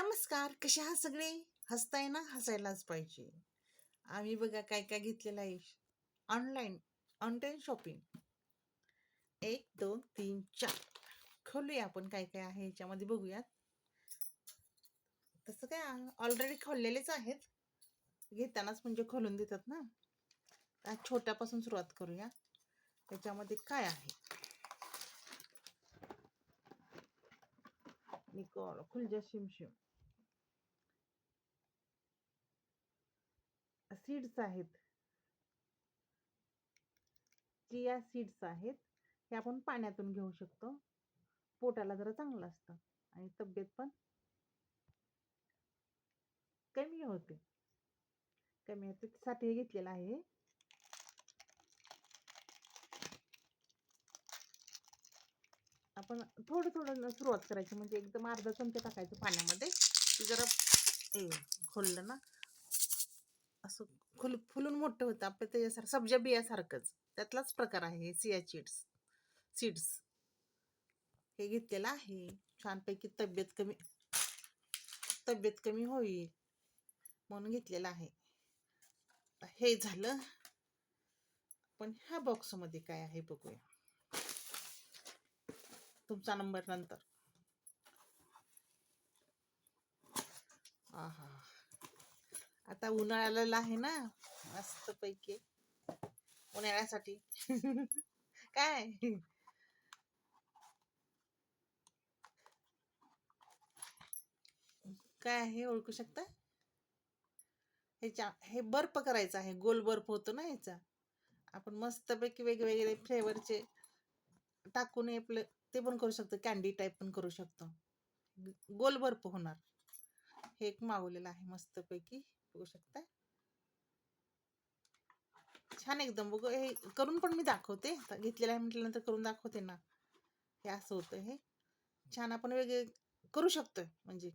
नमस्कार कसे हा सगळे? हसताय ना? हसायलाच पाहिजे. आम्ही बघा काय काय घेतलेलं आहे. ऑनलाईन ऑनलाईन शॉपिंग एक दोन तीन चार. खोलूया आपण काय काय आहे याच्यामध्ये बघूयात. तसं काय ऑलरेडी खोललेलेच आहेत. घेतानाच म्हणजे खोलून देतात ना. त्या छोट्यापासून सुरुवात करूया. त्याच्यामध्ये काय आहे? निकोल खुलजा शिमशिम. सीड्स आहेत. चिया सीड्स आहेत हे आपण पाण्यातून घेऊ शकतो. पोटाला जरा चांगलं असतं आणि तब्येत पण कमी होते. कमी होते साठी हे घेतलेलं आहे. आपण थोडं थोडं सुरुवात करायची म्हणजे एकदम अर्धा चमचा टाकायचं पाण्यामध्ये. जरा ए खोललं ना असं खुल फुलून मोठं होतं. आपलं त्याच्यासारखं सब्जा बियासारखंच त्यातलाच प्रकार आहे हे सिया चिड्स. सीड्स. हे घेतलेलं आहे. छानपैकी तब्येत कमी तब्येत कमी होईल म्हणून घेतलेलं आहे. हे झालं. पण ह्या बॉक्समध्ये काय आहे बघूया. तुमचा नंबर नंतर. आहा. आता उन्हाळ्याला आहे ना मस्त पैकी उन्हाळ्यासाठी. काय? काय आहे ओळखू शकता? ह्याच्या हे बर्फ करायचं आहे गोल बर्फ होतो ना ह्याचा. आपण मस्तपैकी वेगवेगळे फ्लेवरचे टाकून आपलं ते पण करू शकतो कॅन्डी टाईप पण करू शकतो. गोल बर्फ होणार. हे एक मागवलेलं आहे मस्तपैकी. बघू शकता छान एकदम. बघू हे करून पण मी दाखवते. घेतलेलं आहे म्हटल्यानंतर करून दाखवते ना. हे असं होतं हे. छान आपण वेगळे करू शकतोय. म्हणजे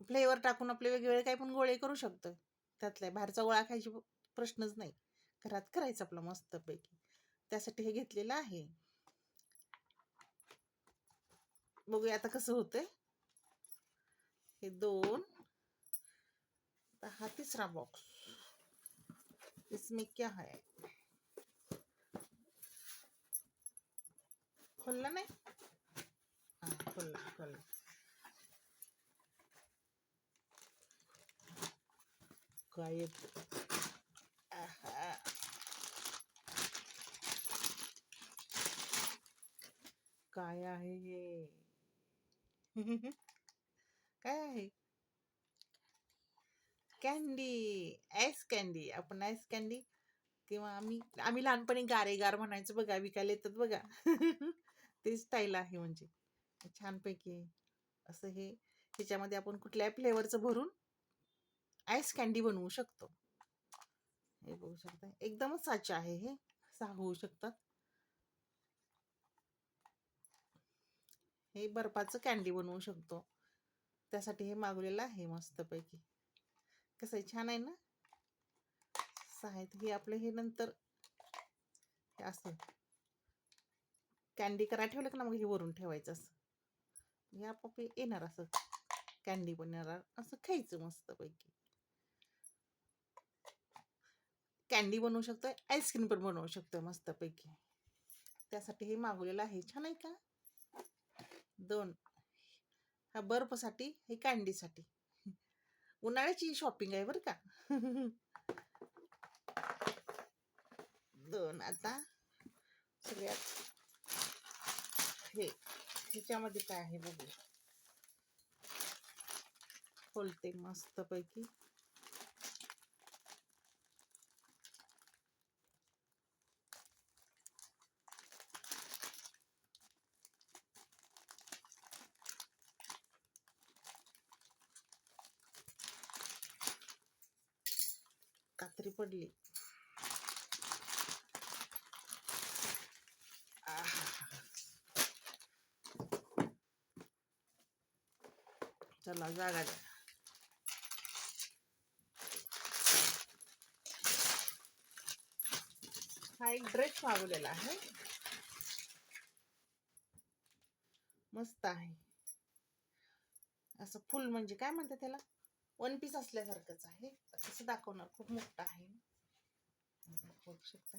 फ्लेवर टाकून आपले वेगवेगळे काही पण गोळे करू शकतोय. त्यातल्या बाहेरचा गोळा खायची प्रश्नच नाही. घरात करायचं आपलं मस्तपैकी. त्यासाठी हे घेतलेलं आहे. बघूया आता कसं होतंय. हे दोन. आता हा तिसरा बॉक्स इसमें क्या है? खोलला नाही हा खोलला खोलला काय येत आहा. काय आहे हे। Candy candy ice candy. आपण आईस कॅन्डी किंवा आम्ही आम्ही लहानपणी गारेगार म्हणायचं बघा विकायला येतात बघा. ते स्टाईल आहे म्हणजे. छानपैकी असं हे. ह्याच्यामध्ये आपण कुठल्याही फ्लेवरचं भरून आईस कॅन्डी बनवू शकतो. हे बघू शकता. एकदमच साचे आहे हे. सहा होऊ शकतात. हे बर्फाचं कॅन्डी बनवू शकतो. त्यासाठी हे मागवलेलं आहे मस्तपैकी. कसं आहे छान आहे ना? सहा आहेत. हे आपलं हे नंतर हे असं. कॅन्डी करा ठेवलं का ना मग हे वरून ठेवायचं असं. हे आपोआप येणार असं. कॅन्डी पण येणार. असं खायचं मस्तपैकी. कॅन्डी बनवू शकतोय आईस्क्रीम पण बनवू शकतोय मस्तपैकी. त्यासाठी हे मागवलेलं आहे. छान आहे का? दोन. हा बर्फसाठी हे कॅन्डीसाठी उन्हाळ्याची शॉपिंग आहे बरं का. दोन आता. सगळ्यात हे ह्याच्यामध्ये काय आहे बघू. खोलते मस्तपैकी. कात्री पडली. चला जागा द्या. हा एक ड्रेस मागवलेला आहे. मस्त आहे. असं फुल म्हणजे काय म्हणतात त्याला? वन पीस असल्यासारखंच आहे. तसं दाखवणार. खूप मोठं आहे. बघू शकता.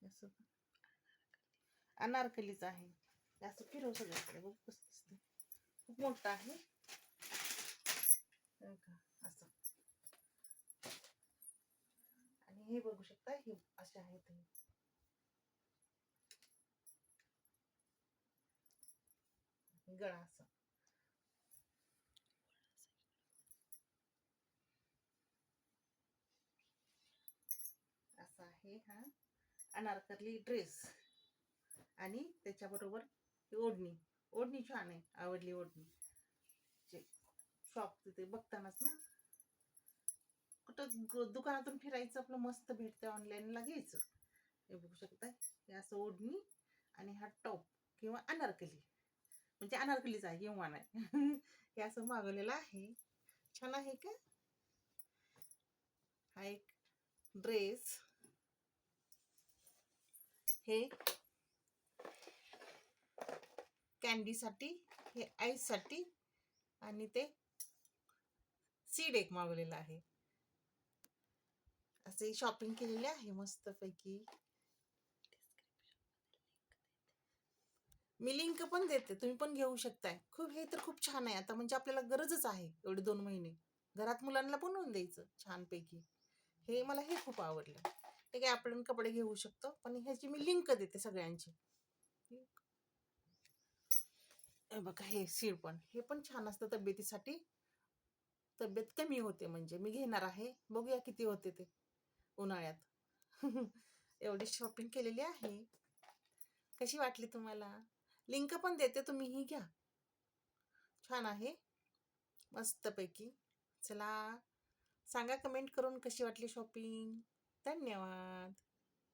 असं अनारकलीच आहे. असं फिरव सगळ्याकडे बघ कसं दिसतंय. खूप मोठं आहे. असं. आणि हे बघू शकता हे असे आहेत गळा असं. असा आहे हा अनारकली ड्रेस. आणि त्याच्याबरोबर ही ओढणी. ओढणी छान आहे आवडली ओढणी. शॉप तिथे बघतानाच ना. कुठं दुकानातून फिरायचं आपलं मस्त भेटतं ऑनलाईनला घ्यायचं. हे बघू शकता हे असं ओढणी आणि हा टॉप किंवा अनारकली. म्हणजे अनारकलीच आहे किंवा नाही हे असं मागवलेलं आहे. छान आहे का? हा एक ड्रेस हे कॅन्डीसाठी हे आईससाठी आणि ते सीड एक मागवलेलं आहे. असे शॉपिंग केलेले आहे मस्तपैकी. मी लिंक पण देते तुम्ही पण घेऊ शकताय. खूप हे तर खूप छान आहे. आता म्हणजे आपल्याला गरजच आहे एवढे दोन महिने. घरात मुलांना बनवून द्यायचं छानपैकी. हे मला हे खूप आवडलं. ते काय आपण कपडे घेऊ शकतो. पण ह्याची मी लिंक देते सगळ्यांची. बघा हे सीड पण. हे पण छान असतं तब्येतीसाठी. तब्येत कमी होते म्हणजे. मी घेणार आहे. बघूया किती होते ते उन्हाळ्यात. एवढी शॉपिंग केलेली आहे. कशी वाटली तुम्हाला? लिंक पण देते तुम्ही ही घ्या. छान आहे. मस्तपैकी. चला सांगा कमेंट करून कशी वाटली शॉपिंग धन्यवाद.